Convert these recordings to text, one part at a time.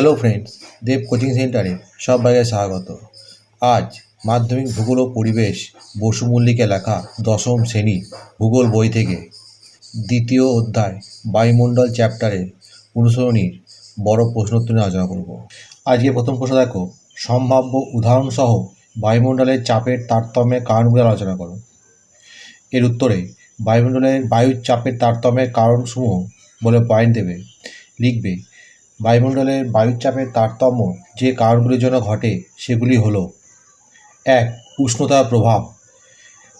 Hello friends দেব coaching সেন্টারে সবাইকে স্বাগত। আজ মাধ্যমিক ভূগোল ও পরিবেশ, বসু মল্লিকে লেখা দশম শ্রেণি ভূগোল বই থেকে দ্বিতীয় অধ্যায় বায়ুমণ্ডল চ্যাপ্টারের অনুসরণীর বড় প্রশ্নোত্তর নিয়ে আলোচনা করব। আজকে প্রথম প্রশ্ন দেখো, সম্ভাব্য উদাহরণসহ বায়ুমণ্ডলের চাপের তারতম্যের কারণগুলো আলোচনা করো। এর উত্তরে, বায়ুমণ্ডলের বায়ুর চাপের তারতম্যের কারণসমূহ বলে পয়েন্ট দেবে। লিখবে বায়ুমণ্ডলের বায়ুচাপের তারতম্য যে কারণগুলির জন্য ঘটে সেগুলি হল এক উষ্ণতার প্রভাব।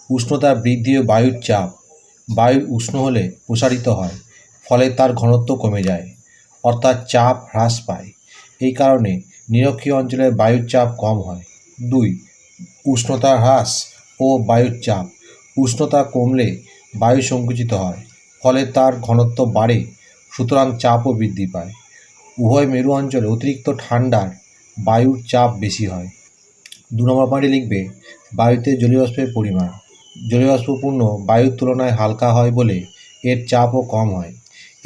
উষ্ণতা বৃদ্ধি ও বায়ুর চাপ। বায়ু উষ্ণ হলে প্রসারিত হয়, ফলে তার ঘনত্ব কমে যায়, অর্থাৎ চাপ হ্রাস পায়। এই কারণে নিরক্ষীয় অঞ্চলে বায়ুর চাপ কম হয়। দুই, উষ্ণতা হ্রাস ও বায়ুর চাপ। উষ্ণতা কমলে বায়ু সংকুচিত হয়, ফলে তার ঘনত্ব বাড়ে, সুতরাং চাপও বৃদ্ধি পায়। উভয় মেরু অঞ্চলে অতিরিক্ত ঠান্ডার বায়ুর চাপ বেশি হয়। দু নম্বর পয়েন্টে লিখবে, বায়ুতে জলীয়বাষ্পের পরিমাণ। জলীয়বাষ্পপূর্ণ বায়ুর তুলনায় হালকা হয় বলে এর চাপও কম হয়।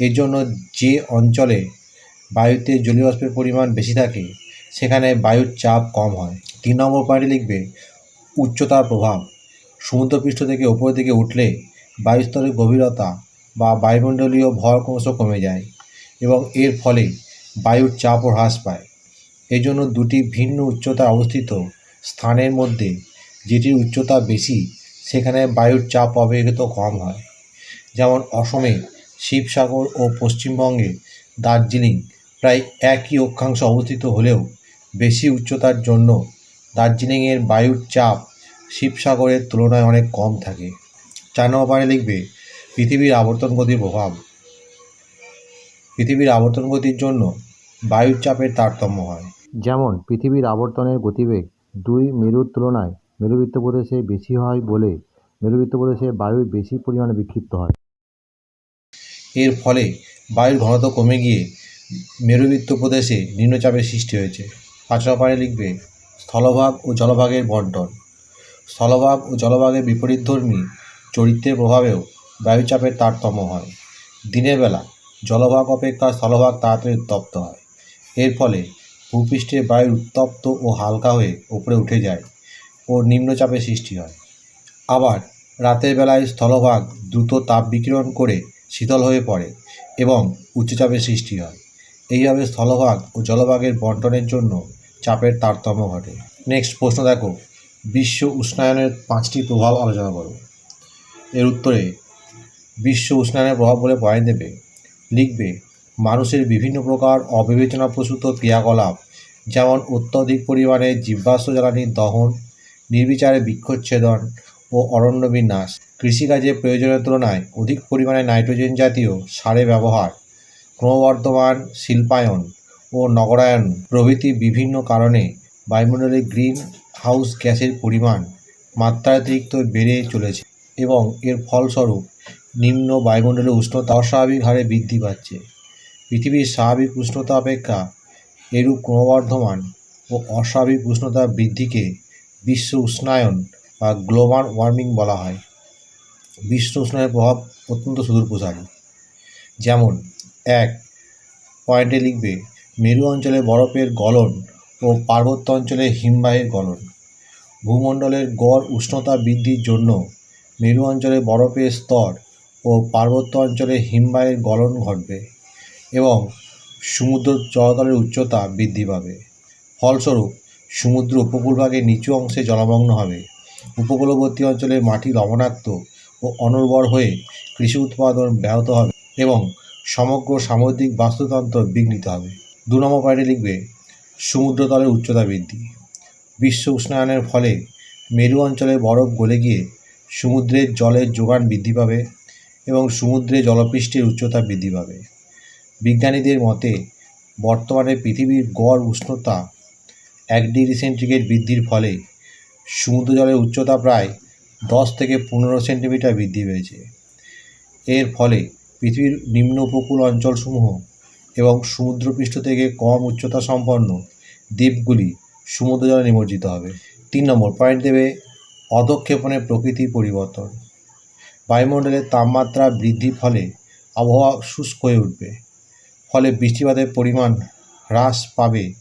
এর জন্য যে অঞ্চলে বায়ুতে জলীয়বাষ্পের পরিমাণ বেশি থাকে, সেখানে বায়ুর চাপ কম হয়। তিন নম্বর পয়েন্টে লিখবে, উচ্চতার প্রভাব। সমুদ্রপৃষ্ঠ থেকে ওপরের দিকে উঠলে বায়ুস্তরের গভীরতা বা বায়ুমণ্ডলীয় ভর ক্রমশ কমে যায় এবং এর ফলে বায়ুর চাপও হ্রাস পায়। এই জন্য দুটি ভিন্ন উচ্চতায় অবস্থিত স্থানের মধ্যে যেটির উচ্চতা বেশি, সেখানে বায়ুর চাপ অপেক্ষিত কম হয়। যেমন অসমে শিবসাগর ও পশ্চিমবঙ্গে দার্জিলিং প্রায় একই অক্ষাংশ অবস্থিত হলেও বেশি উচ্চতার জন্য দার্জিলিংয়ের বায়ুর চাপ শিবসাগরের তুলনায় অনেক কম থাকে। চার নম্বর লিখবে, পৃথিবীর আবর্তন গতির প্রভাব। পৃথিবীর আবর্তন গতির জন্য বায়ুর চাপের তারতম্য হয়। যেমন পৃথিবীর আবর্তনের গতিবেগ দুই মেরুর তুলনায় মেরুবৃত্ত প্রদেশে বেশি হয় বলে মেরুবৃত্ত প্রদেশে বায়ু বেশি পরিমাণে বিক্ষিপ্ত হয়। এর ফলে বায়ুর ঘনত্ব কমে গিয়ে মেরুবৃত্ত প্রদেশে নিম্নচাপের সৃষ্টি হয়েছে। পাঁচ নম্বরে লিখবে স্থলভাগ ও জলভাগের বন্টন। স্থলভাগ ও জলভাগের বিপরীতধর্মী চরিত্রের প্রভাবেও বায়ুচাপের তারতম্য হয়। দিনের বেলা জলভাগ অপেক্ষা স্থলভাগ তাড়াতাড়ি উত্তপ্ত হয়। এর ফলে ভূপৃষ্ঠে বায়ুর উত্তপ্ত ও হালকা হয়ে উপরে উঠে যায় ও নিম্নচাপের সৃষ্টি হয়। আবার রাতের বেলায় স্থলভাগ দ্রুত তাপ বিকিরণ করে শীতল হয়ে পড়ে এবং উচ্চচাপের সৃষ্টি হয়। এইভাবে স্থলভাগ ও জলভাগের বন্টনের জন্য চাপের তারতম্য ঘটে। নেক্সট প্রশ্ন দেখো। বিশ্ব উষ্ণায়নের পাঁচটি প্রভাব আলোচনা করো। এর উত্তরে বিশ্ব উষ্ণায়নের প্রভাব বলে পয়েন্ট দেবে। লিখবে মানুষের বিভিন্ন প্রকার অবিবেচনাপ্রসূত ক্রিয়াকলাপ, যেমন অত্যধিক পরিমাণে জীবাশ্ম জ্বালানির দহন, নির্বিচারে বৃক্ষচ্ছেদন ও অরণ্য বিন্যাস, কৃষিকাজে প্রয়োজনের তুলনায় অধিক পরিমাণে নাইট্রোজেন জাতীয় সারের ব্যবহার, ক্রমবর্ধমান শিল্পায়ন ও নগরায়ন প্রভৃতি বিভিন্ন কারণে বায়ুমণ্ডলে গ্রিন হাউস গ্যাসের পরিমাণ মাত্রাতিরিক্ত বেড়ে চলেছে এবং এর ফলস্বরূপ নিম্ন বায়ুমণ্ডলের উষ্ণতা অস্বাভাবিক হারে বৃদ্ধি পাচ্ছে। পৃথিবীর স্বাভাবিক উষ্ণতা অপেক্ষা এরূপ ক্রমবর্ধমান ও অস্বাভাবিক উষ্ণতা বৃদ্ধিকে বিশ্ব উষ্ণায়ন বা গ্লোবাল ওয়ার্মিং বলা হয়। বিশ্ব উষ্ণায়নের প্রভাব অত্যন্ত সুদূরপ্রসারী। যেমন, এক, পয়েন্টে লিখবে, মেরু অঞ্চলে বরফের গলন ও পার্বত্য অঞ্চলে হিমবাহের গলন। ভূমণ্ডলের গড় উষ্ণতা বৃদ্ধির জন্য মেরু অঞ্চলে বরফের স্তর ও পার্বত্য অঞ্চলে হিমবাহের গলন ঘটবে। এবং সমুদ্র জলতলের উচ্চতা বৃদ্ধি পাবে। ফলস্বরূপ, সমুদ্র উপকূলভাগের নিচু অংশে জলমগ্ন হবে। উপকূলবর্তী অঞ্চলের মাটি লবণাক্ত ও অনুর্বর হয়ে কৃষি উৎপাদন ব্যাহত হবে এবং সমগ্র সামুদ্রিক বাস্তুতন্ত্র বিঘ্নিত হবে। দু নম্বর পয়েন্টে লিখবে, সমুদ্রতলের উচ্চতা বৃদ্ধি। বিশ্ব উষ্ণায়নের ফলে মেরু অঞ্চলে বরফ গলে গিয়ে সমুদ্রের জলের যোগান বৃদ্ধি পাবে এবং সমুদ্রে জলপৃষ্ঠের উচ্চতা বৃদ্ধি পাবে। বিজ্ঞানীদের মতে, বর্তমানে পৃথিবীর গড় উষ্ণতা এক ডিগ্রি সেন্টিগ্রেড বৃদ্ধির ফলে সমুদ্র জলের উচ্চতা প্রায় দশ থেকে পনেরো সেন্টিমিটার বৃদ্ধি পেয়েছে। এর ফলে পৃথিবীর নিম্ন উপকূল অঞ্চলসমূহ এবং সমুদ্রপৃষ্ঠ থেকে কম উচ্চতা সম্পন্ন দ্বীপগুলি সমুদ্র জলে নিমজ্জিত হবে। তিন নম্বর পয়েন্ট দেবে অধক্ষেপণের প্রকৃতি পরিবর্তন। বায়ুমণ্ডলের তাপমাত্রা বৃদ্ধির ফলে আবহাওয়া শুষ্ক হয়ে উঠবে। ফলে বৃষ্টিপাতের পরিমাণ হ্রাস পাবে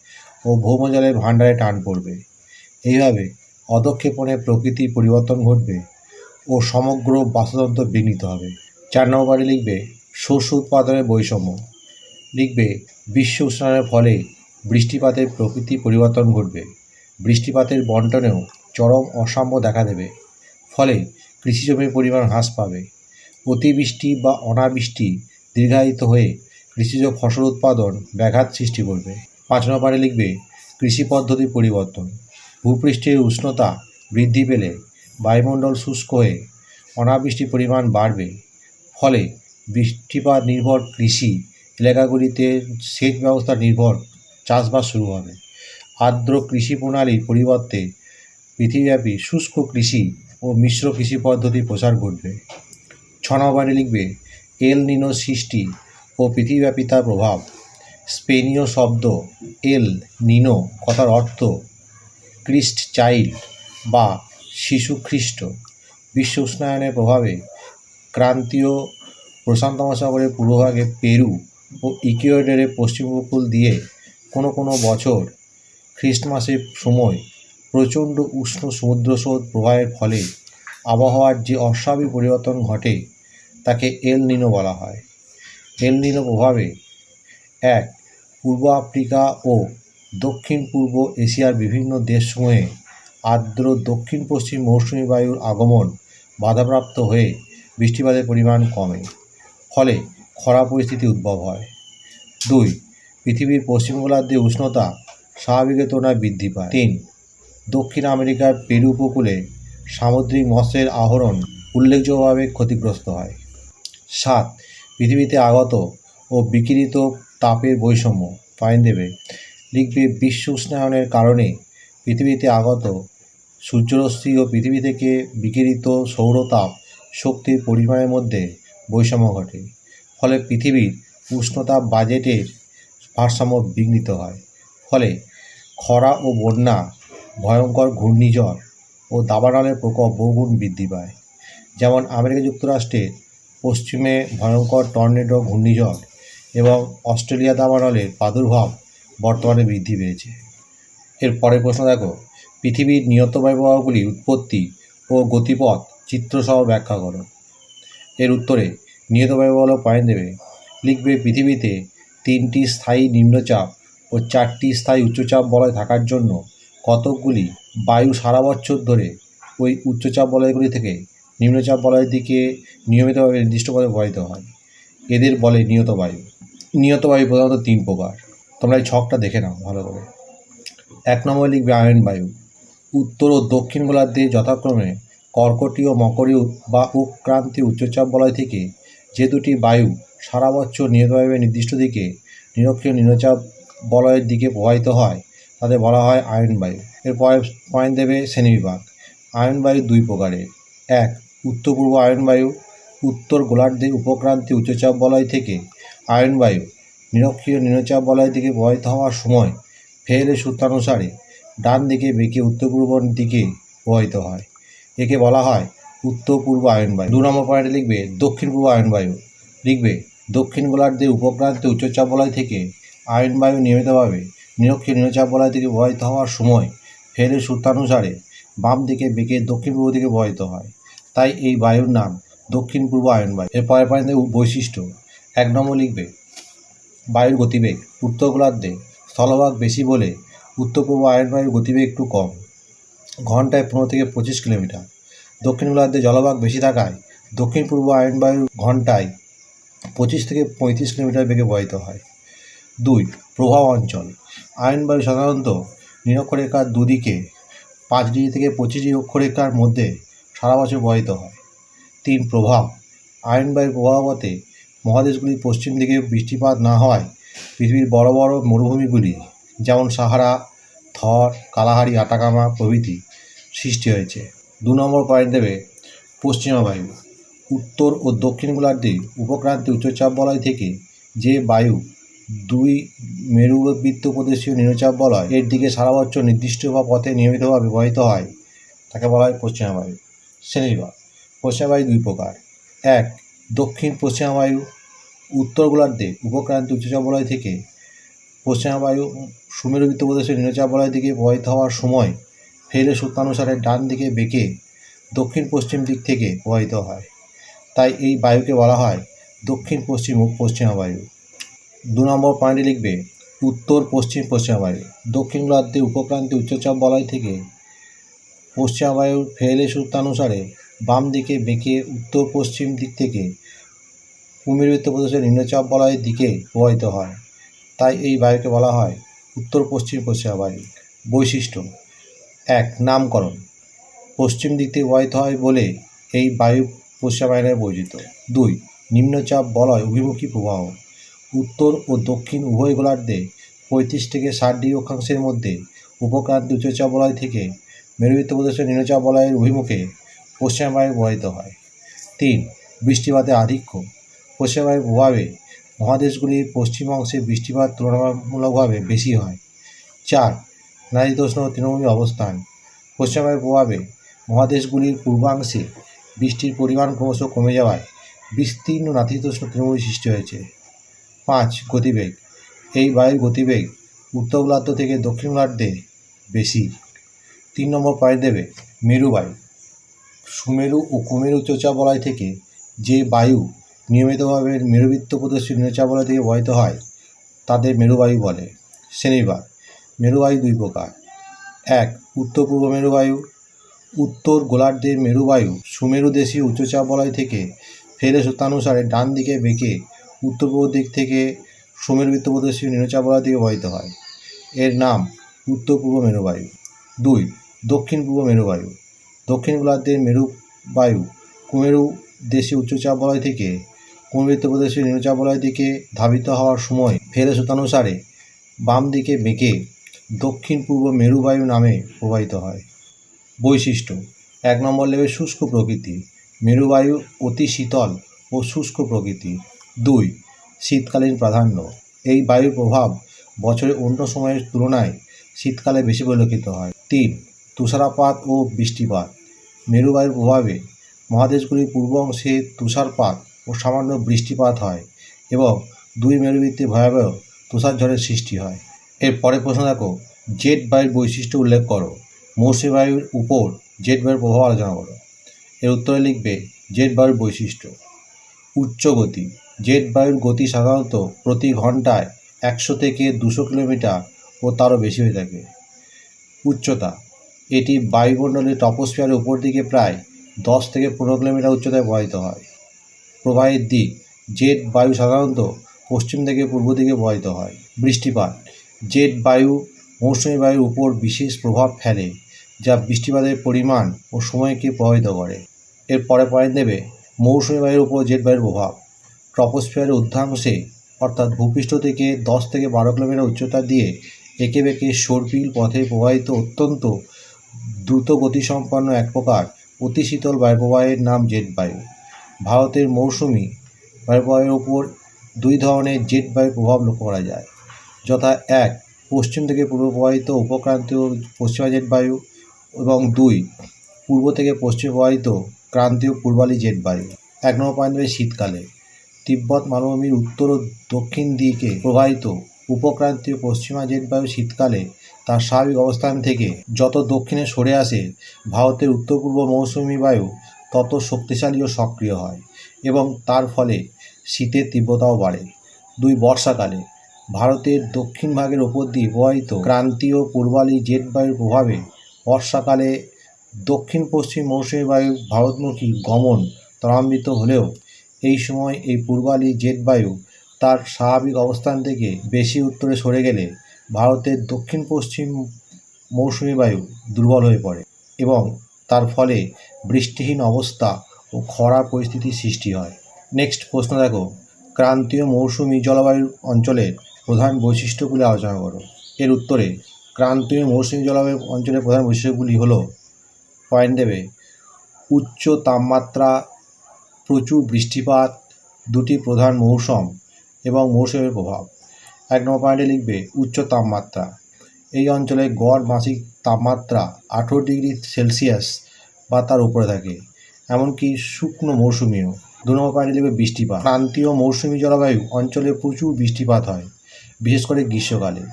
ও ভৌমজলের ভাণ্ডারে টান পড়বে। এইভাবে অধক্ষেপণে প্রকৃতি পরিবর্তন ঘটবে ও সমগ্র বাস্তুতন্ত্র বিঘ্নিত হবে। চার নম্বর লিখবে, শস্য উৎপাদনের বৈষম্য। লিখবে, বিশ্ব উষ্ণায়নের ফলে বৃষ্টিপাতের প্রকৃতি পরিবর্তন ঘটবে। বৃষ্টিপাতের বন্টনেও চরম অসাম্য দেখা দেবে। ফলে কৃষিজমির পরিমাণ হ্রাস পাবে। অতিবৃষ্টি বা অনাবৃষ্টি দীর্ঘায়িত হয়ে কৃষিজ ফসল উৎপাদন ব্যাঘাত সৃষ্টি করবে। পাঁচ নম্বরে লিখবে, কৃষি পদ্ধতির পরিবর্তন। ভূপৃষ্ঠের উষ্ণতা বৃদ্ধি পেলে বায়ুমণ্ডল শুষ্ক হয়ে অনাবৃষ্টির পরিমাণ বাড়বে। ফলে বৃষ্টিপাত নির্ভর কৃষি এলাকাগুলিতে সেচ ব্যবস্থা নির্ভর চাষবাস শুরু হবে। আর্দ্র কৃষি প্রণালীর পরিবর্তে পৃথিবীব্যাপী শুষ্ক কৃষি ও মিশ্র কৃষি পদ্ধতির প্রসার ঘটবে। ছ নম্বরে লিখবে, এল নিনো সৃষ্টি ও পৃথিবীব্যাপী তার প্রভাব। স্পেনীয় শব্দ এল নিনো কথার অর্থ ক্রিস্ট চাইল্ড বা শিশু খ্রিস্ট বিশ্ব উষ্ণায়নের প্রভাবে ক্রান্তীয় প্রশান্ত মহাসাগরের পূর্বভাগে পেরু ও ইকুয়েডরের পশ্চিম উপকূল দিয়ে কোনো কোনো বছর খ্রিস্টমাসের সময় প্রচণ্ড উষ্ণ সমুদ্র স্রোত প্রবাহের ফলে আবহাওয়ার যে অস্বাভাবিক পরিবর্তন ঘটে, তাকে এল নিনো বলা হয়। নিনো প্রভাবে এক, পূর্ব আফ্রিকা ও দক্ষিণ পূর্ব এশিয়ার বিভিন্ন দেশসমূহে আর্দ্র দক্ষিণ পশ্চিম মৌসুমী বায়ুর আগমন বাধাপ্রাপ্ত হয়ে বৃষ্টিপাতের পরিমাণ কমে, ফলে খরা পরিস্থিতি উদ্ভব হয়। দুই, পৃথিবীর পশ্চিম গোলার্ধে উষ্ণতা স্বাভাবিকের তুলনায় বৃদ্ধি পায়। তিন, দক্ষিণ আমেরিকার পেরু উপকূলে সামুদ্রিক মৎস্যের আহরণ উল্লেখযোগ্যভাবে ক্ষতিগ্রস্ত হয়। সাত পৃথিবীতে আগত ও বিকিরিত তাপের বৈষম্য পয়েন্ট দেবে। লিখবে, বিশ্ব উষ্ণায়নের কারণে পৃথিবীতে আগত সূর্যরশ্মি ও পৃথিবী থেকে বিকিরিত সৌরতাপ শক্তির পরিমাণের মধ্যে বৈষম্য ঘটে। ফলে পৃথিবীর উষ্ণতা বাজেটের ভারসাম্য বিঘ্নিত হয়। ফলে খরা ও বন্যা, ভয়ঙ্কর ঘূর্ণিঝড় ও দাবানলের প্রকোপ বহুগুণ বৃদ্ধি পায়। যেমন আমেরিকা যুক্তরাষ্ট্রের পশ্চিমে ভয়ঙ্কর টর্নেডো ঘূর্ণিঝড় এবং অস্ট্রেলিয়া দাবানলের প্রাদুর্ভাব বর্তমানে বৃদ্ধি পেয়েছে। এর পরের প্রশ্ন দেখো, পৃথিবীর নিয়ত বায়ুপ্রবাহগুলির উৎপত্তি ও গতিপথ চিত্রসহ ব্যাখ্যা করো। এর উত্তরে, নিয়ত বায়ুপ্রবাহ পয়েন্ট দেবে, লিখবে পৃথিবীতে তিনটি স্থায়ী নিম্নচাপ ও চারটি স্থায়ী উচ্চচাপ বলয় থাকার জন্য কতকগুলি বায়ু সারা বছর ধরে ওই উচ্চচাপ বলয়গুলি থেকে নিম্নচাপ বলয়ের দিকে নিয়মিতভাবে নির্দিষ্টভাবে প্রবাহিত হয়। এদের বলে নিয়ত বায়ু। নিয়ত বায়ু প্রধানত তিন প্রকার। তোমরা এই ছকটা দেখে নাও ভালো করে। এক নম্বরে লিখবে আয়ন বায়ু। উত্তর ও দক্ষিণ গোলার্ধে যথাক্রমে কর্কটীয়, মকরীয় বা উৎক্রান্তি উচ্চচাপ বলয় থেকে যে দুটি বায়ু সারা বছর নিয়তভাবে নির্দিষ্ট দিকে নিরক্ষীয় নিম্নচাপ বলয়ের দিকে প্রবাহিত হয়, তাদের বলা হয় আয়ন বায়ু। এর পয়েন্ট দেবে শ্রেণীবিভাগ। আয়ন বায়ু দুই প্রকারের। এক উত্তর পূর্ব আয়ন বায়ু উত্তর গোলার্ধে উপক্রান্তি উচ্চচাপ বলয় থেকে আয়ন বায়ু নিরক্ষীয় নিম্নচাপ বলয় দিকে প্রবাহিত হওয়ার সময় ফেলের সূত্রানুসারে ডান দিকে বেঁকে উত্তর পূর্ব দিকে প্রবাহিত হয়। একে বলা হয় উত্তর পূর্ব আয়ন বায়ু দু নম্বর পয়েন্টে লিখবে দক্ষিণ পূর্ব আয়ন বায়ু লিখবে, দক্ষিণ গোলার্ধের উপক্রান্তে উচ্চচাপ বলয় থেকে আয়ন বায়ু নিয়মিতভাবে নিরক্ষীয় নিম্নচাপ বলয় থেকে প্রবাহিত হওয়ার সময় ফেলের সূত্রানুসারে বাম দিকে বেঁকে দক্ষিণ পূর্ব দিকে প্রবাহিত হয়। তাই এই বায়ুর নাম দক্ষিণ পূর্ব আয়ন বায়ু। এর পরের পয়েন্টে বৈশিষ্ট্য। এক নম্বর লিখবে, বায়ুর গতিবেগ উত্তর গোলার্ধে স্থলভাগ বেশি বলে উত্তর পূর্ব আয়ন বায়ুর গতিবেগ একটু কম। ঘন্টায় পনেরো থেকে পঁচিশ কিলোমিটার। দক্ষিণ গোলার্ধে জলভাগ বেশি থাকায় দক্ষিণ পূর্ব আয়ন বায়ু ঘন্টায় পঁচিশ থেকে পঁয়ত্রিশ কিলোমিটার বেগে প্রবাহিত হয়। দুই প্রভাব অঞ্চল। আয়ন বায়ু সাধারণত নিরক্ষরেখার দুদিকে পাঁচ ডিগ্রি থেকে পঁচিশ ডিগ্রি অক্ষরেখার মধ্যে সারা বছর প্রবাহিত হয়। তিন, প্রভাব। আয়ন বায়ুর প্রভাবতে মহাদেশগুলির পশ্চিম দিকে বৃষ্টিপাত না হওয়ায় পৃথিবীর বড় বড় মরুভূমিগুলি, যেমন সাহারা, থর, কালাহারি, আটাকামা প্রভৃতি সৃষ্টি হয়েছে। দু নম্বর পয়েন্ট দেবে পশ্চিমা বায়ু। উত্তর ও দক্ষিণ গোলার্ধে উপক্রান্তি উচ্চচাপ বলয় থেকে যে বায়ু দুই মেরুবৃত্ত প্রদেশীয় নিম্নচাপ বলয় এর দিকে সারা বছর নির্দিষ্ট বা পথে নিয়মিতভাবে ব্যবহৃত হয়, তাকে বলা হয় পশ্চিমা বায়ু। শ্রেণীবিভাগ পশ্চিমা বায়ু দুই প্রকার। এক, দক্ষিণ পশ্চিমা বায়ু উত্তর গোলার্ধে উপক্রান্ত উচ্চচাপ বলয় থেকে পশ্চিমা বায়ু সুমেরুবৃত্ত প্রদেশের নিম্নচাপ বলয়ের দিকে প্রবাহিত হওয়ার সময় ফেলে সূত্রানুসারে ডান দিকে বেঁকে দক্ষিণ পশ্চিম দিক থেকে প্রবাহিত হয়। তাই এই বায়ুকে বলা হয় দক্ষিণ পশ্চিম ও পশ্চিমা বায়ু দু নম্বর পয়েন্টে লিখবে, উত্তর পশ্চিম পশ্চিমা বায়ু দক্ষিণ গোলার্ধে উপক্রান্তে উচ্চচাপ বলয় থেকে পশ্চিমা বায়ুর ফেলে সূত্রানুসারে বাম দিকে বেঁকে উত্তর পশ্চিম দিক থেকে কুমিরবৃত্ত প্রদেশের নিম্নচাপ বলয়ের দিকে প্রবাহিত হয়। তাই এই বায়ুকে বলা হয় উত্তর পশ্চিম পশ্চিমা বায়ু বৈশিষ্ট্য। এক, নামকরণ। পশ্চিম দিক থেকে প্রবাহিত হয় বলে এই বায়ু পশ্চিমা বায়ু নামে পরিচিত। দুই, নিম্নচাপ বলয় অভিমুখী প্রবাহ। উত্তর ও দক্ষিণ উভয় গোলার্ধে পঁয়ত্রিশ থেকে ষাট ডিগ্রি অক্ষাংশের মধ্যে উপক্রান্তি উচ্চচাপ বলয় থেকে মেরুবৃত্ত প্রদেশের নিম্নচাপ বলয়ের অভিমুখে পশ্চিমা বায়ু প্রবাহিত হয়। তিন, বৃষ্টিপাতে আধিক্য। পশ্চিমা বায়ুর প্রভাবে মহাদেশগুলির পশ্চিম অংশে বৃষ্টিপাত তুলনামূলকভাবে বেশি হয়। চার নাতিশীতোষ্ণ তৃণভূমি অবস্থান। পশ্চিমা বায়ুর প্রভাবে মহাদেশগুলির পূর্বাংশে বৃষ্টির পরিমাণ ক্রমশ কমে যাওয়ায় বিস্তীর্ণ নাতিশীতোষ্ণ তৃণভূমি সৃষ্টি হয়েছে। পাঁচ, গতিবেগ। এই বায়ুর গতিবেগ উত্তর গোলার্ধ থেকে দক্ষিণ গোলার্ধে বেশি। তিন নম্বর পয়েন্ট দেবে মেরু বায়ু। সুমেরু ও কুমেরু উচ্চচাপ বলয় থেকে যে বায়ু নিয়মিতভাবে মেরুবৃত্ত প্রদেশের নিম্নচাপ বলয় থেকে বহিত হয়, তাদের মেরুবায়ু বলে। শ্রেণীবাদ মেরুবায়ু দুই প্রকার। এক, উত্তর পূর্ব মেরুবায়ু উত্তর গোলার্ধের মেরুবায়ু সুমেরু দেশীয় উচ্চচাপ বলয় থেকে ফেলে সত্যানুসারে ডান দিকে বেঁকে উত্তর পূর্ব দিক থেকে সুমেরুবৃত্ত প্রদেশীয় নিম্নচাপ বলয় থেকে বহিত হয়। এর নাম উত্তর পূর্ব মেরুবায়ু দুই দক্ষিণ পূর্ব মেরুবায়ু। দক্ষিণ গোলার্ধের মেরুবায়ু কুমেরু দেশীয় উচ্চচাপ বলয় থেকে কুমেরবৃত্ত প্রদেশের নিম্নচাপ বলয় দিকে ধাবিত হওয়ার সময় ফেরে সূত্রানুসারে বাম দিকে বেঁকে দক্ষিণ পূর্ব মেরুবায়ু নামে প্রবাহিত হয়। বৈশিষ্ট্য, এক নম্বর লেভেল শুষ্ক প্রকৃতি। মেরুবায়ু অতি শীতল ও শুষ্ক প্রকৃতি। দুই, শীতকালীন প্রাধান্য। এই বায়ুর প্রভাব বছরের অন্য সময়ের তুলনায় শীতকালে বেশি পরিলক্ষিত হয়। তিন তুষারপাত ও বৃষ্টিপাত। মেরুবায়ুর প্রভাবে মহাদেশগুলির পূর্ব অংশে তুষারপাত ও সামান্য বৃষ্টিপাত হয় এবং দুই মেরুবৃত্তে ভয়াবহ তুষারঝড়ের সৃষ্টি হয়। এর পরে প্রশ্ন দেখো, জেট বায়ুর বৈশিষ্ট্য উল্লেখ করো। মৌসুমী বায়ুর উপর জেট বায়ুর প্রভাব আলোচনা করো। এর উত্তরে লিখবে, জেট বায়ুর বৈশিষ্ট্য। উচ্চ গতি। জেট বায়ুর গতি সাধারণত প্রতি ঘন্টায় একশো থেকে দুশো কিলোমিটার ও তারও বেশি হয়ে থাকে। উচ্চতা। এটি বায়ুমণ্ডলের টপোস্ফিয়ারের উপর দিকে প্রায় দশ থেকে পনেরো কিলোমিটার উচ্চতায় প্রবাহিত হয়। প্রবাহের দিক জেট বায়ু সাধারণত পশ্চিম থেকে পূর্ব দিকে প্রবাহিত হয়। বৃষ্টিপাত জেট বায়ু মৌসুমী বায়ুর উপর বিশেষ প্রভাব ফেলে, যা বৃষ্টিপাতের পরিমাণ ও সময়কে প্রভাবিত করে। এর পরে পয়েন্ট দেবে মৌসুমী বায়ুর উপর জেট বায়ুর প্রভাব। ট্রপোস্ফিয়ারের ঊর্ধ্বাংশে অর্থাৎ ভূপৃষ্ঠ থেকে দশ থেকে বারো কিলোমিটার উচ্চতা দিয়ে এঁকে বেঁকে সর্পিল পথে প্রবাহিত অত্যন্ত দ্রুত গতিসম্পন্ন এক প্রকার অতি শীতল বায়ুপ্রবাহের নাম জেট বায়ু। ভারতের মৌসুমি বায়ুপ্রবাহের উপর দুই ধরনের জেট বায়ুর প্রভাব লক্ষ্য করা যায়, যথা এক, পশ্চিম থেকে পূর্ব প্রবাহিত উপক্রান্তীয় পশ্চিমা জেট বায়ু এবং দুই, পূর্ব থেকে পশ্চিম প্রবাহিত ক্রান্তীয় পূর্বালি জেট বায়ু। এক নম্বর পয়েন্ট শীতকালে। তিব্বত মালভূমির উত্তর ও দক্ষিণ দিকে প্রবাহিত উপক্রান্তীয় পশ্চিমা জেট বায়ু শীতকালে তার স্বাভাবিক অবস্থান থেকে যত দক্ষিণে সরে আসে, ভারতের উত্তর পূর্ব মৌসুমী বায়ু তত শক্তিশালী ও সক্রিয় হয় এবং তার ফলে শীতের তীব্রতাও বাড়ে। দুই বর্ষাকালে ভারতের দক্ষিণ ভাগের ওপর দিয়ে প্রবাহিত ক্রান্তীয় পূর্বালি জেট বায়ুর প্রভাবে বর্ষাকালে দক্ষিণ পশ্চিম মৌসুমী বায়ু ভারতমুখী গমন ত্বরান্বিত হলেও এই সময় এই পূর্বালি জেট বায়ু তার স্বাভাবিক অবস্থান থেকে বেশি উত্তরে সরে গেলে ভারতের দক্ষিণ পশ্চিম মৌসুমি বায়ু দুর্বল হয়ে পড়ে এবং তার ফলে বৃষ্টিহীন অবস্থা ও খরা পরিস্থিতির সৃষ্টি হয়। নেক্সট প্রশ্ন দেখো। ক্রান্তীয় মৌসুমি জলবায়ু অঞ্চলের প্রধান বৈশিষ্ট্যগুলি আলোচনা করো। এর উত্তরে, ক্রান্তীয় মৌসুমী জলবায়ু অঞ্চলের প্রধান বৈশিষ্ট্যগুলি হলো পয়েন্ট দেবে, উচ্চ তাপমাত্রা, প্রচুর বৃষ্টিপাত, দুটি প্রধান মৌসুম এবং মৌসুমের প্রভাব। এক নম্বর পয়েন্টে লিখবে উচ্চ তাপমাত্রা। এই অঞ্চলে গড় মাসিক তাপমাত্রা আঠেরো ডিগ্রি সেলসিয়াস বা তার উপরে থাকে, এমনকি শুকনো মৌসুমিও। দু নম্বর পয়েন্টে লিখবে বৃষ্টিপাত। ক্রান্তীয় মৌসুমী জলবায়ু অঞ্চলে প্রচুর বৃষ্টিপাত হয়, বিশেষ করে গ্রীষ্মকালে।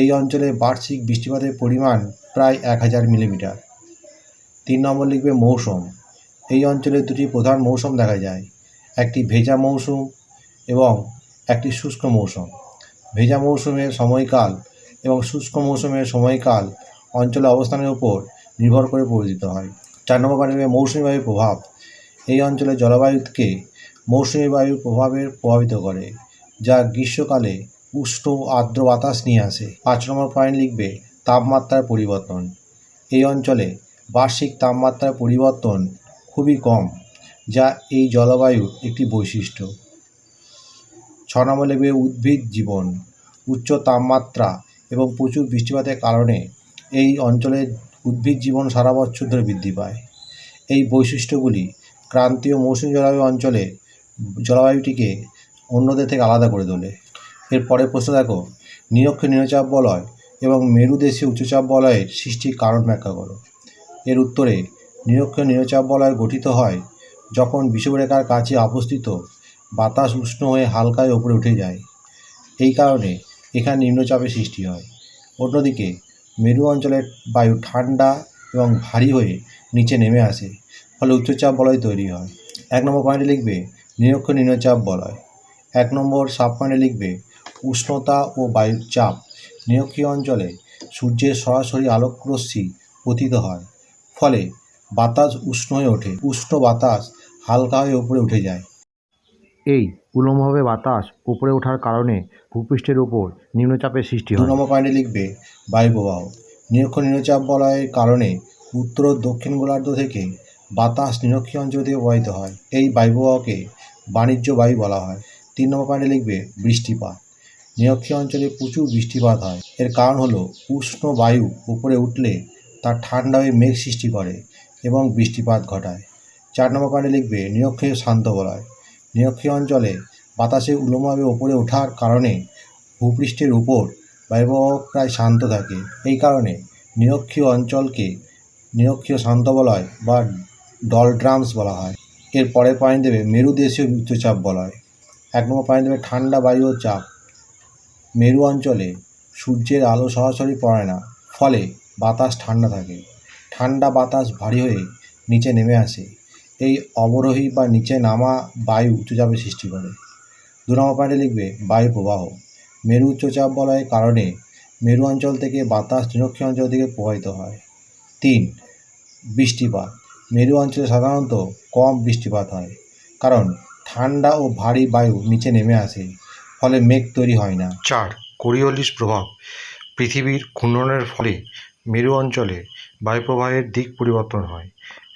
এই অঞ্চলে বার্ষিক বৃষ্টিপাতের পরিমাণ প্রায় এক হাজার মিলিমিটার। তিন নম্বর লিখবে মৌসুম। এই অঞ্চলে দুটি প্রধান মৌসুম দেখা যায়, একটি ভেজা মৌসুম এবং একটি শুষ্ক মৌসুম। ভেজা মৌসুমের সময়কাল এবং শুষ্ক মৌসুমের সময়কাল অঞ্চলে অবস্থানের উপর নির্ভর করে পরিচিত হয়। চার নম্বর পয়েন্ট মৌসুমী বায়ুর প্রভাব এই অঞ্চলের জলবায়ুকে মৌসুমী বায়ুর প্রভাবের প্রভাবিত করে, যা গ্রীষ্মকালে উষ্ণ আর্দ্র বাতাস নিয়ে আসে। পাঁচ নম্বর পয়েন্ট লিখবে তাপমাত্রার পরিবর্তন। এই অঞ্চলে বার্ষিক তাপমাত্রার পরিবর্তন খুবই কম, যা এই জলবায়ুর একটি বৈশিষ্ট্য। ছ নম্বর উদ্ভিদ জীবন, উচ্চ তাপমাত্রা এবং প্রচুর বৃষ্টিপাতের কারণে এই অঞ্চলের উদ্ভিদ জীবন সারা বছর ধরে বৃদ্ধি পায়। এই বৈশিষ্ট্যগুলি ক্রান্তীয় মৌসুমী জলবায়ু অঞ্চলে জলবায়ুটিকে অন্যদের থেকে আলাদা করে তোলে। এর পরের প্রশ্ন দেখো, নিরক্ষীয় নিম্নচাপ বলয় এবং মেরুদেশীয় উচ্চচাপ বলয়ের সৃষ্টির কারণ ব্যাখ্যা করো। এর উত্তরে, নিরক্ষীয় নিম্নচাপ বলয় গঠিত হয় যখন বিষুবরেখার কাছে অবস্থিত বাতাস উষ্ণ হয়ে হালকায় ওপরে উঠে যায়। এই কারণে এখানে নিম্নচাপের সৃষ্টি হয়। অন্যদিকে, মেরু অঞ্চলের বায়ু ঠান্ডা এবং ভারী হয়ে নিচে নেমে আসে, ফলে উচ্চচাপ বলয় তৈরি হয়। এক নম্বর পয়েন্টে লিখবে, নিরক্ষ নিম্নচাপ বলয়। এক নম্বর সাব পয়েন্টে লিখবে, উষ্ণতা ও বায়ুর চাপ নিরক্ষীয় অঞ্চলে সূর্যের সরাসরি আলোকরশ্মি পতিত হয়, ফলে বাতাস উষ্ণ হয়ে ওঠে। উষ্ণ বাতাস হালকা হয়ে উপরে উঠে যায়। এই উলম্বভাবে বাতাস উপরে ওঠার কারণে ভূপৃষ্ঠের উপর নিম্নচাপের সৃষ্টি হয়। নম্বর পয়েন্টে লিখবে বায়ু নিরক্ষ নিম্নচাপ বলয়ের কারণে উত্তর ও দক্ষিণ গোলার্ধ থেকে বাতাস নিরক্ষীয় অঞ্চল থেকে প্রবাহিত হয়। এই বায়ু প্রবাহকে বাণিজ্য বায়ু বলা হয়। তিন নম্বর পয়েন্টে লিখবে, বৃষ্টিপাত। নিরক্ষীয় অঞ্চলে প্রচুর বৃষ্টিপাত হয়। এর কারণ হলো উষ্ণ বায়ু উপরে উঠলে তা ঠান্ডা হয়ে মেঘ সৃষ্টি করে এবং বৃষ্টিপাত ঘটায়। চার নম্বর পয়েন্টে লিখবে, নিরক্ষীয় শান্ত বলয়। নিরক্ষীয় অঞ্চলে বাতাসে উলম্বভাবে ওপরে ওঠার কারণে ভূপৃষ্ঠের উপর বায়ুপ্রবাহ প্রায় শান্ত থাকে। এই কারণে নিরক্ষীয় অঞ্চলকে নিরক্ষীয় শান্ত বলয় বা ডলড্রামস বলা হয়। এর পরের পয়েন্ট দেবে মেরুদেশীয় উচ্চচাপ বলয়। এক নম্বর পয়েন্ট দেবে ঠান্ডা বায়ুর চাপ। মেরু অঞ্চলে সূর্যের আলো সরাসরি পড়ে না, ফলে বাতাস ঠান্ডা থাকে। ঠান্ডা বাতাস ভারী হয়ে নিচে নেমে আসে। এই অবরোহী বা নিচে নামা বায়ু উচ্চচাপের সৃষ্টি করে। দু নম্বর পয়েন্টে লিখবে, বায়ু প্রবাহ। মেরু উচ্চচাপ বলয়ের কারণে মেরু অঞ্চল থেকে বাতাস নিরক্ষীয় অঞ্চল থেকে প্রবাহিত হয়। তিন, বৃষ্টিপাত। মেরু অঞ্চলে সাধারণত কম বৃষ্টিপাত হয়, কারণ ঠান্ডা ও ভারী বায়ু নিচে নেমে আসে, ফলে মেঘ তৈরি হয় না। চার কোরিওলিস প্রভাব। পৃথিবীর ঘূর্ণনের ফলে মেরু অঞ্চলে বায়ুপ্রবাহের দিক পরিবর্তন হয়।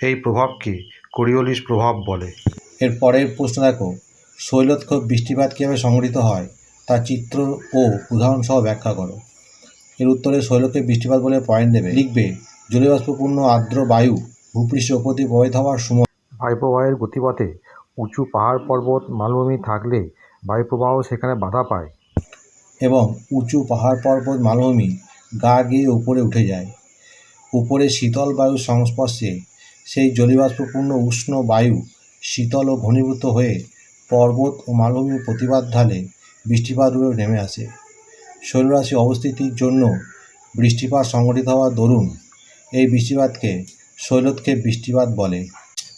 এই প্রভাবকে কোরিওলিস প্রভাব বলে। এর পরের প্রশ্ন দেখো শৈলক্ষক বৃষ্টিপাত কীভাবে সংঘটিত হয় তার চিত্র ও উদাহরণসহ ব্যাখ্যা করো। এর উত্তরে শৈলক্ষে বৃষ্টিপাত বলে পয়েন্ট দেবে। লিখবে জলীয়বাষ্পপূর্ণ আর্দ্র বায়ু ভূপৃষ্ঠ উপর দিয়ে প্রবাহিত হওয়ার সময় বায়ুপ্রবাহের গতিপথে উঁচু পাহাড় পর্বত মালভূমি থাকলে বায়ুপ্রবাহ সেখানে বাধা পায়। এবং উঁচু পাহাড় পর্বত মালভূমি গা গিয়ে উপরে উঠে যায়। উপরে শীতল বায়ুর সংস্পর্শে সেই জলীয়বাষ্পপূর্ণ উষ্ণ বায়ু শীতল ও ঘনীভূত হয়ে পর্বত ও মালভূমির প্রতিবাদ ঢালে বৃষ্টিপাত রূপে নেমে আসে। শৈলরাশি অবস্থিতির জন্য বৃষ্টিপাত সংঘটিত হওয়ার দরুন এই বৃষ্টিপাতকে শৈলক্ষেপ বৃষ্টিপাত বলে।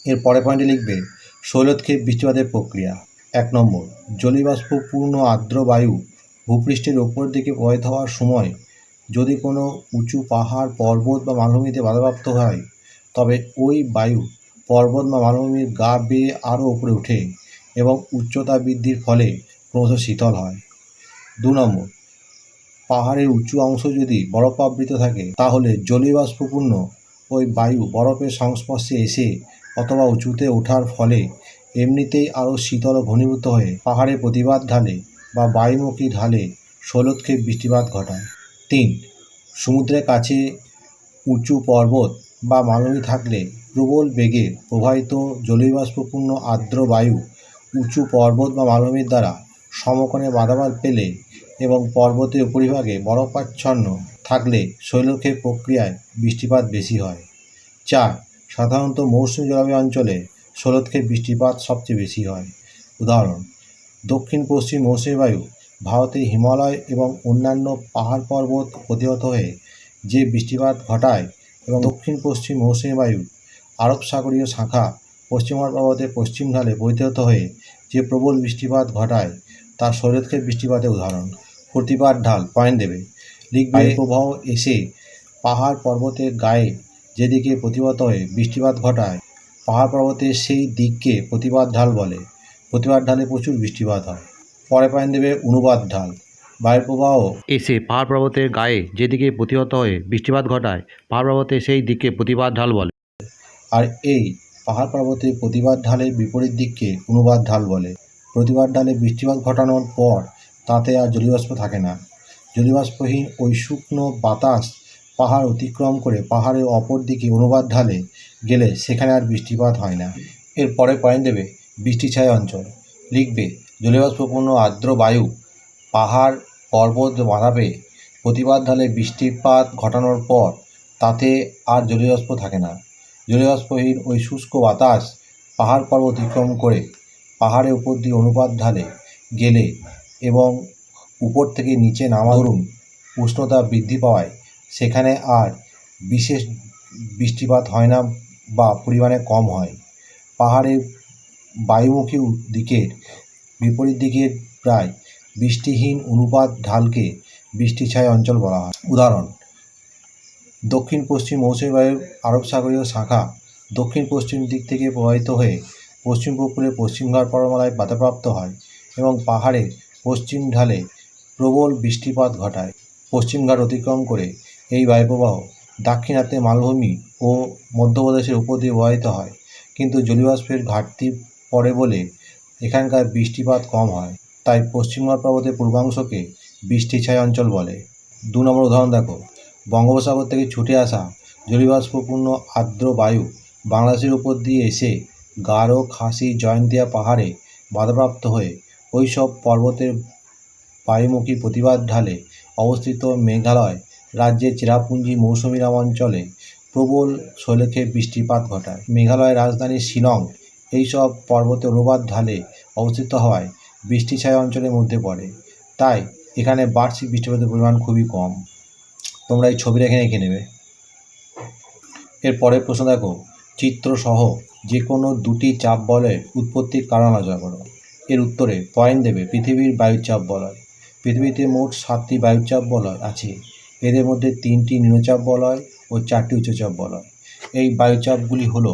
এর পরে পয়েন্টে লিখবে, শৈলক্ষেপ বৃষ্টিপাতের প্রক্রিয়া। এক নম্বর, জলীয়বাষ্পপূর্ণ আর্দ্র বায়ু ভূপৃষ্ঠের ওপর দিকে প্রবাহিত হওয়ার সময় যদি কোনো উঁচু পাহাড়, পর্বত বা মালভূমিতে বাধাপ্রাপ্ত হয় তবে ওই বায়ু পর্বত বা মালভূমির গা বেয়ে আরও উপরে ওঠে এবং উচ্চতা বৃদ্ধির ফলে ক্রমশ শীতল হয়। দু নম্বর, পাহাড়ের উঁচু অংশ যদি বরফাবৃত থাকে, তাহলে জলীয়বাষ্পপূর্ণ ওই বায়ু বরফের সংস্পর্শে এসে অথবা উঁচুতে ওঠার ফলে এমনিতেই আরও শীতল ঘনীভূত হয়ে পাহাড়ে প্রতিবাদ ঢালে বা বায়ুমুখী ঢালে শৈলক্ষেপ বৃষ্টিপাত ঘটায়। তিন, সমুদ্রের কাছে উঁচু পর্বত বা মালভূমি থাকলে প্রবল বেগে প্রবাহিত জলীয়বাষ্পপূর্ণ আর্দ্র বায়ু, উঁচু পর্বত বা মালভূমির দ্বারা সমকোণে বাধাবাদ পেলে এবং পর্বতের উপরিভাগে বরফাচ্ছন্ন থাকলে শৈলক্ষেপ প্রক্রিয়ায় বৃষ্টিপাত বেশি হয়। চার, সাধারণত মৌসুমী জলবায়ু অঞ্চলে শৈলক্ষেপ বৃষ্টিপাত সবচেয়ে বেশি হয়। উদাহরণ, দক্ষিণ পশ্চিম মৌসুমী বায়ু ভারতের হিমালয় এবং অন্যান্য পাহাড় পর্বত প্রতিহত হয়ে যে বৃষ্টিপাত ঘটায় এবং দক্ষিণ পশ্চিম মৌসুমী বায়ু আরব সাগরীয় শাখা পশ্চিমবঙ্গ পর্বতের পশ্চিম ঢালে প্রতিহত হয়ে যে প্রবল বৃষ্টিপাত ঘটায় তার শৈলক্ষের বৃষ্টিপাতের উদাহরণ। প্রতিপাত ঢাল পয়েন্ট দেবে। লিখবে প্রবাহ এসে পাহাড় পর্বতের গায়ে যেদিকে প্রতিহত হয়ে বৃষ্টিপাত ঘটায়। পাহাড় পর্বতের সেই দিককে প্রতিবাদ ঢাল বলে। প্রতিবাদ ঢালে প্রচুর বৃষ্টিপাত হয়। পরে পয়েন্ট দেবে অনুবাদ ঢাল। বায়ুর প্রবাহ। এসে পাহাড় পর্বতের গায়ে যেদিকে প্রতিহত হয়ে বৃষ্টিপাত ঘটায় পাহাড় পর্বতের সেই দিকে প্রতিবাদ ঢাল বলে। আর এই পাহাড় পর্বতের প্রতিবাদ ঢালের বিপরীত দিককে অনুবাদ ঢাল বলে। প্রতিবাদ ঢালে বৃষ্টিপাত ঘটানোর পর তাতে আর জলীয়বাষ্প থাকে না। জলীয়বাষ্পহীন ওই শুকনো বাতাস পাহাড় অতিক্রম করে পাহাড়ের অপর দিকে অনুবাদ ঢালে গেলে সেখানে আর বৃষ্টিপাত হয় না। এর পরে পয়েন্ট দেবে বৃষ্টি ছায়া অঞ্চল। লিখবে জলীয়বাষ্পপূর্ণ আর্দ্র বায়ু পাহাড় পর্বত বাধা পেয়ে প্রতিবাদ ঢালে বৃষ্টিপাত ঘটানোর পর তাতে আর জলীয়বাষ্প থাকে না। জলীয়বাষ্পহীন ওই শুষ্ক বাতাস পাহাড় পর্বত অতিক্রম করে পাহাড়ের উপর দিয়ে অনুপাত ঢালে গেলে এবং উপর থেকে নিচে নামা ধরুন উষ্ণতা বৃদ্ধি পাওয়ায় সেখানে আর বিশেষ বৃষ্টিপাত হয় না বা পরিমাণে কম হয়। পাহাড়ের বায়ুমুখী দিকের বিপরীত দিকের প্রায় বৃষ্টিহীন অনুপাত ঢালকে বৃষ্টিছায়া অঞ্চল বলা হয়। উদাহরণ দক্ষিণ পশ্চিম মৌসুমী বায়ুর আরব সাগরীয় শাখা দক্ষিণ পশ্চিম দিক থেকে প্রবাহিত হয়ে পশ্চিম উপকূলের পশ্চিমঘাট পর্বতমালায় বাধাপ্রাপ্ত হয় এবং পাহাড়ে পশ্চিম ঢালে প্রবল বৃষ্টিপাত ঘটায়। পশ্চিমঘাট অতিক্রম করে এই বায়ুপ্রবাহ দাক্ষিণাত্যে মালভূমি ও মধ্যপ্রদেশের উপর দিয়ে প্রবাহিত হয়, কিন্তু জলীয়বাষ্পের ঘাটতি পড়ে বলে এখানকার বৃষ্টিপাত কম হয়। তাই পশ্চিমবঙ্গ পর্বতের পূর্বাংশকে বৃষ্টিছায়া অঞ্চল বলে। দু নম্বর উদাহরণ দেখো। বঙ্গোপসাগর থেকে ছুটে আসা জলীয়বাষ্পপূর্ণ আর্দ্র বায়ু বাংলাদেশের উপর দিয়ে এসে গারো খাসি, জয়ন্তিয়া পাহাড়ে বাধাপ্রাপ্ত হয়ে ওই সব পর্বতের বায়ুমুখী প্রতিবাদ ঢালে অবস্থিত মেঘালয় রাজ্যের চেরাপুঞ্জি মৌসুমীরাম অঞ্চলে প্রবল শৈলক্ষে বৃষ্টিপাত ঘটায়। মেঘালয়ের রাজধানী শিলং এইসব পর্বতে অনুবাদ ঢালে অবস্থিত হওয়ায় বৃষ্টিছায়া অঞ্চলের মধ্যে পড়ে। তাই এখানে বার্ষিক বৃষ্টিপাতের পরিমাণ খুবই কম। তোমরা এই ছবিটা এখানে এঁকে নেবে। এর পরের প্রশ্ন দেখো, চিত্রসহ যে কোনো দুটি চাপ বলয়ের উৎপত্তির কারণ আলোচনা করো? এর উত্তরে পয়েন্ট দেবে পৃথিবীর বায়ুচাপ বলয় পৃথিবীতে মোট সাতটি বায়ুচাপ বলয় আছে। এদের মধ্যে তিনটি নিম্নচাপ বলয় ও চারটি উচ্চচাপ বলয় এই বায়ুচাপগুলি হলো,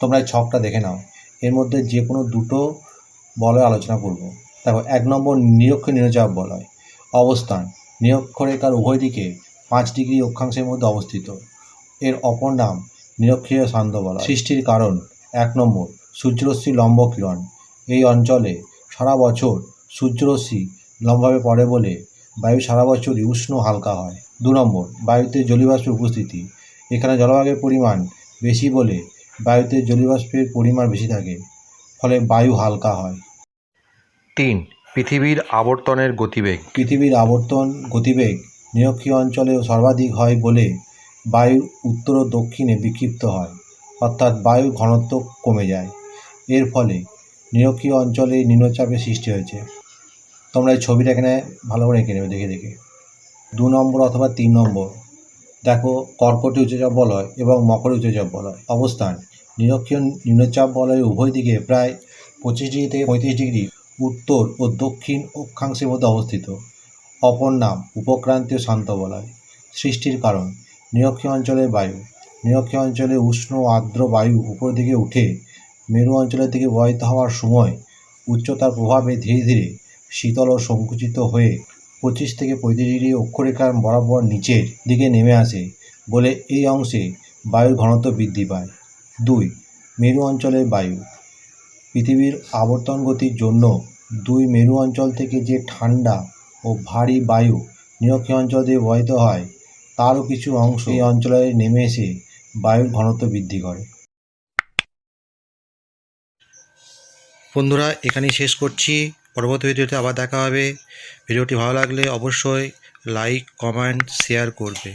তোমরা ছকটা দেখে নাও। এর মধ্যে যে কোনো দুটো বলয় আলোচনা করব। দেখো, এক নম্বর নিরক্ষ নিম্নচাপ বলয়। অবস্থান, নিরক্ষরেখার উভয় দিকে পাঁচ ডিগ্রি অক্ষাংশের মধ্যে অবস্থিত। এর অপর নাম নিরক্ষীয় শান্ত বলা হয়। সৃষ্টির কারণ, এক নম্বর সূর্যরশ্মি লম্ব কিরণ। এই অঞ্চলে সারা বছর সূর্যরশ্মি লম্বভাবে পড়ে বলে বায়ু সারা বছরই উষ্ণ হালকা হয়। দু নম্বর, বায়ুতে জলীয়বাষ্পের উপস্থিতি। এখানে জলভাগের পরিমাণ বেশি বলে বায়ুতে জলীয়বাষ্পের পরিমাণ বেশি থাকে। ফলে বায়ু হালকা হয়। তিন পৃথিবীর আবর্তনের গতিবেগ। পৃথিবীর আবর্তন গতিবেগ নিরক্ষীয় অঞ্চলে সর্বাধিক হয় বলে বায়ুর উত্তর ও দক্ষিণে বিক্ষিপ্ত হয় অর্থাৎ বায়ুর ঘনত্ব কমে যায়। এর ফলে নিরক্ষীয় অঞ্চলে নিম্নচাপের সৃষ্টি হয়েছে। তোমরা এই ছবিটা এখানে ভালো করে এঁকে নেবে দেখে দেখে। দু নম্বর অথবা তিন নম্বর। দেখো কর্কটি উচ্চচাপ বলয় এবং মকর উচ্চচাপ বলয়। অবস্থান নিরক্ষীয় নিম্নচাপ বলয়ের উভয় দিকে প্রায় পঁচিশ ডিগ্রি থেকে পঁয়ত্রিশ ডিগ্রি উত্তর ও দক্ষিণ অক্ষাংশের মধ্যে অবস্থিত। অপর নাম উপক্রান্তীয় শান্ত বলয়। সৃষ্টির কারণ, নিরক্ষীয় অঞ্চলের বায়ু। নিরক্ষীয় অঞ্চলে উষ্ণ আর্দ্র বায়ু উপর দিকে উঠে মেরু অঞ্চলের দিকে প্রবাহিত হওয়ার সময় উচ্চতার প্রভাবে ধীরে ধীরে শীতল ও সংকুচিত হয়ে পঁচিশ থেকে পঁয়ত্রিশ ডিগ্রি অক্ষরেখার বরাবর নিচের দিকে নেমে আসে বলে এই অংশে বায়ুর ঘনত্ব বৃদ্ধি পায়। দুই, মেরু অঞ্চলের বায়ু। পৃথিবীর আবর্তন গতির জন্য দুই মেরু অঞ্চল থেকে যে ঠান্ডা ও ভারী বায়ু নিরক্ষীয় অঞ্চল দিয়ে বহিত হয়, তারও কিছু অংশ এই অঞ্চলে নেমে এসে বায়ুর ঘনত্ব বৃদ্ধি করে। বন্ধুরা, এখানেই শেষ করছি। পরবর্তী ভিডিওতে আবার দেখা হবে। ভিডিওটি ভালো লাগলে অবশ্যই লাইক, কমেন্ট, শেয়ার করবে।